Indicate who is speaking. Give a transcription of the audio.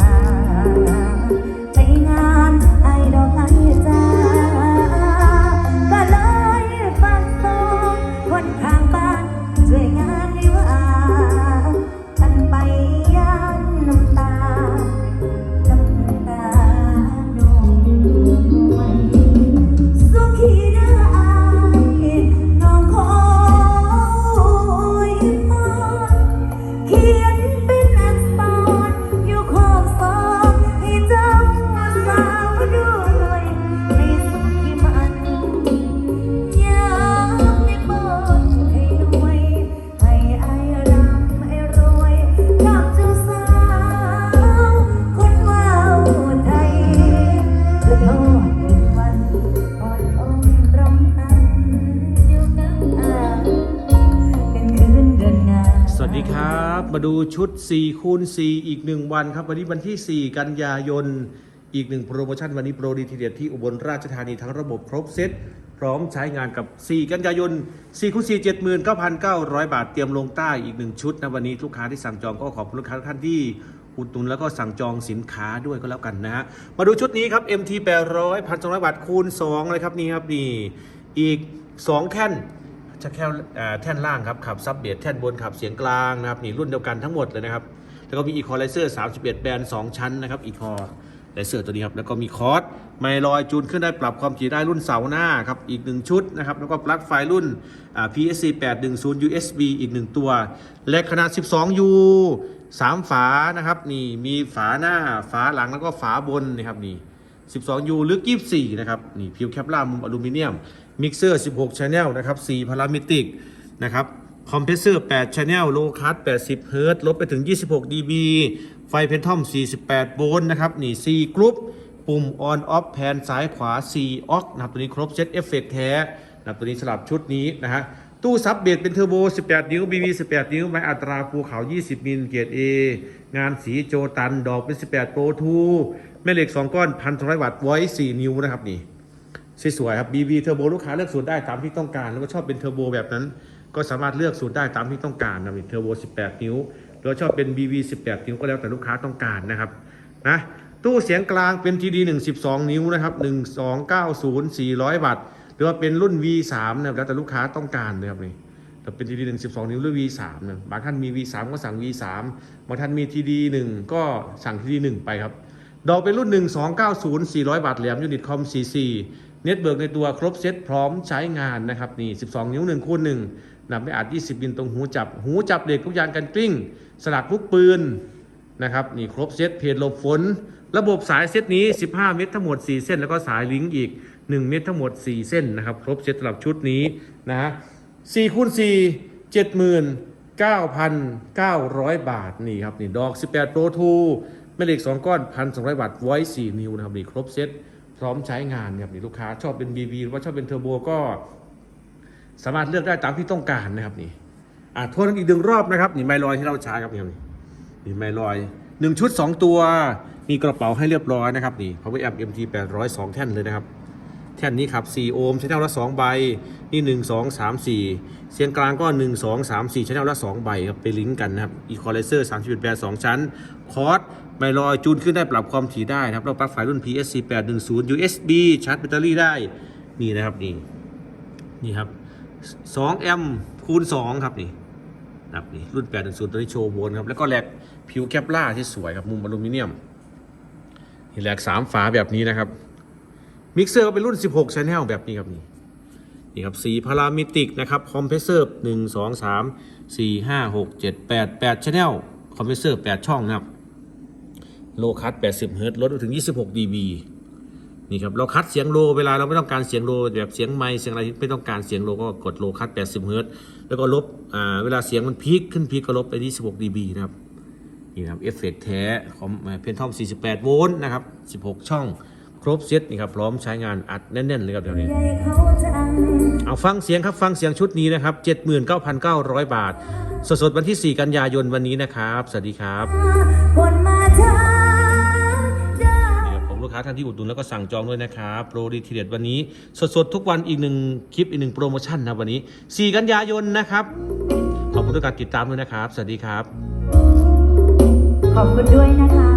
Speaker 1: หา ดีครับ มาดูชุด4คูณ4อีก 1 วันครับ วันนี้วันที่ 4 กันยายน อีกหนึ่งโปรโมชั่นวันนี้โปรดีทีเด็ดที่อุบลราชธานีทั้งระบบครบเซตพร้อมใช้งานกับ 4 กันยายน4คูณ4 79,900 บาทเตรียมลงใต้อีก 1 ชุดนะวันนี้ลูกค้าที่สั่งจองก็ขอบคุณลูกค้าท่านที่อุดหนุนแล้วก็สั่งจองสินค้าด้วยก็แล้วกันนะฮะมาดูชุดนี้ครับ MT 800 1,200 บาทคูณ2เลยครับนี่ครับนี่อีก 2 แท่น แค่เอ่แท่นล่างครับขับซับเบสแท่นบนขับเสียงกลางนะครับนี่รุ่นเดียวกันทั้งหมดเลยนะครับแล้วก็มีอีคอไลเซอร์31 แบรนด์2ชั้นนะครับอีคอไลเซอร์ตัวนี้ครับแล้วก็มีคอร์สไมลอยจูนขึ้นได้ปรับความถี่ได้รุ่นเสาหน้าครับอีก 1 ชุดนะครับแล้วก็ปลั๊กไฟรุ่นอ่า PSC 810 USB อีก 1 ตัว และขนาด 12U 3 ฝานะครับนี่มีฝาหน้าฝาหลังแล้วก็ฝาบนนะครับนี่ 12U ลึก 24 นะครับ นี่ผิวแคปล่ามุมอลูมิเนียม มิกเซอร์ 16 Channel นะครับ 4 พารามิติกนะครับ คอมเพรสเซอร์ 8 Channel โลคัส80เฮิรตลบไปถึง 26 dB ไฟเพนทอม 48 โวลต์นะครับ นี่4กรุ๊ปปุ่ม on off แผนซ้ายขวา4ออกนะครับตัวนี้ครบเซตเอฟเฟกต์แท้นะครับตัวนี้สลับชุดนี้นะฮะ ตู้ซับเบสเป็นเทอร์โบ 18 นิ้ว BB 18 นิ้ว ไม้อัตราภูเขา 20 มิลเกียร A งานสีโจตัน ดอกเป็น 18 Pro 2แม่เหล็ก 2 ก้อน1,200 วัตต์ไว้ 4 นิ้วนะครับนี่สวยๆครับ BB เทอร์โบลูกค้าเลือกสูตรได้ตามที่ต้องการ แล้วก็ชอบเป็นเทอร์โบแบบนั้น ก็สามารถเลือกสูตรได้ตามที่ต้องการนะเทอร์โบ 18 นิ้วหรือว่าชอบเป็น BB 18 นิ้วก็แล้วแต่ลูกค้าต้องการนะครับนะตู้เสียงกลางเป็น TD 1 12 นิ้วนะครับ 1290 400 วัตต์ หรือว่าเป็นรุ่น V3 นะครับแล้วแต่ลูกค้าต้องการนะครับนี่แต่เป็น TD 1 12 นิ้วหรือ V3 นะบางท่านมี V3 ก็สั่ง V3 บางท่านมี TD 1ก็สั่ง TD 1ไปครับดอกเป็นรุ่น 1290 400 บาทแหลมยูนิตคอม44เน็ตเบิร์กในตัวครบเซตพร้อมใช้งานนะครับนี่ 12 นิ้ว1คูณ1นำไปอัด 20บินตรงหูจับ หูจับเหล็กทุกยานกันกลิ้ง สลักลูกปืนนะครับนี่ครบเซตเพจหลบฝน ระบบสายเซตนี้ 15 เมตรทั้งหมด 4 เส้น แล้วก็สายลิงก์อีก 1 เมตรทั้งหมด 4 เส้นนะครับ ครบเซตสำหรับชุดนี้นะฮะ4คูณ4 79,900 บาทนี่ครับนี่ดอก 18 Pro 2แม่เหล็ก 2 ก้อน 1,200วัตต์ไว้ 4 นิ้วนะครับนี่ครบเซตพร้อมใช้งานครับนี่ลูกค้าชอบเป็น BB หรือว่าชอบเป็นเทอร์โบก็ สามารถเลือกได้ตามที่ต้องการนะครับนี่อะทวนอีกหนึ่งรอบนะครับนี่ไมลอยที่เราใช้ครับนี่ครับนี่นี่ไมลอยหนึ่งชุด 2 ตัว มีกระเป๋าให้เรียบร้อยนะครับนี่ Power Amp MT 800 2แท่นเลยนะครับ แท่นนี้ครับ 4 โอห์มชแนลละ 2 ใบ นี่ 1 2 3 4 เสียงกลางก็ 1 2 3 4ชแนลละ 2 ใบครับไปลิงก์กันนะครับ Equalizer 31แบร2ชั้น คอร์สไมลอยจูนขึ้นได้ปรับความถี่ได้นะครับเราปลั๊กไฟรุ่น PSC 810 USB ชาร์จแบตเตอรี่ได้ นี่นะครับนี่นี่ครับ2แอมป์คูณ2ครับนี่นะครับนี่รุ่น 810 ตัวนี้โชว์โวนครับ แล้วก็แหลกผิวแคปล่าที่สวยครับมุมอลูมิเนียมนี่แหลก3ฝาแบบนี้นะครับ มิกเซอร์ก็เป็นรุ่น 16 Channel แบบนี้ครับนี่นี่ครับสีพารามิติกนะครับคอมเพรสเซอร์1 2 3 4 5 6 7 8 8 Channel คอมเพรสเซอร์8ช่องนะครับโลคัส80เฮิรต์ลดไปถึง26 dB นี่ครับเราคัดเสียงโลเวลาเราไม่ต้องการเสียงโลแบบเสียงไมค์เสียงอะไรที่ไม่ต้องการเสียงโลก็กดโลคัส80เฮิรต์แล้วก็ลบอ่าเวลาเสียงมันพีคขึ้นพีคก็ลบไปที่16 dB นะครับนี่ครับเอฟเฟกต์แท้ของเพนทอม48 โวลต์นะครับ 16 ช่อง รบเซตนี่ครับพร้อมใช้งานอัดแน่นๆเลยครับเดี๋ยวนี้เอาฟังเสียงครับฟังเสียงชุดนี้นะครับ 79,900 บาท สดๆวันที่ 4 กันยายนวันนี้นะครับ สวัสดีครับ
Speaker 2: คนมาเธอได้
Speaker 1: นี่ครับผมลูกค้าท่านที่อุดหนุนแล้วก็สั่งจองด้วยนะครับโปรดีทีเด็ดวันนี้ สดๆทุกวันอีกหนึ่งคลิปอีกหนึ่งโปรโมชั่นนะวันนี้ 4 กันยายนนะครับ ขอบคุณทุกการติดตามด้วยนะครับ สวัสดีครับ
Speaker 2: ขอบคุณด้วยนะคะ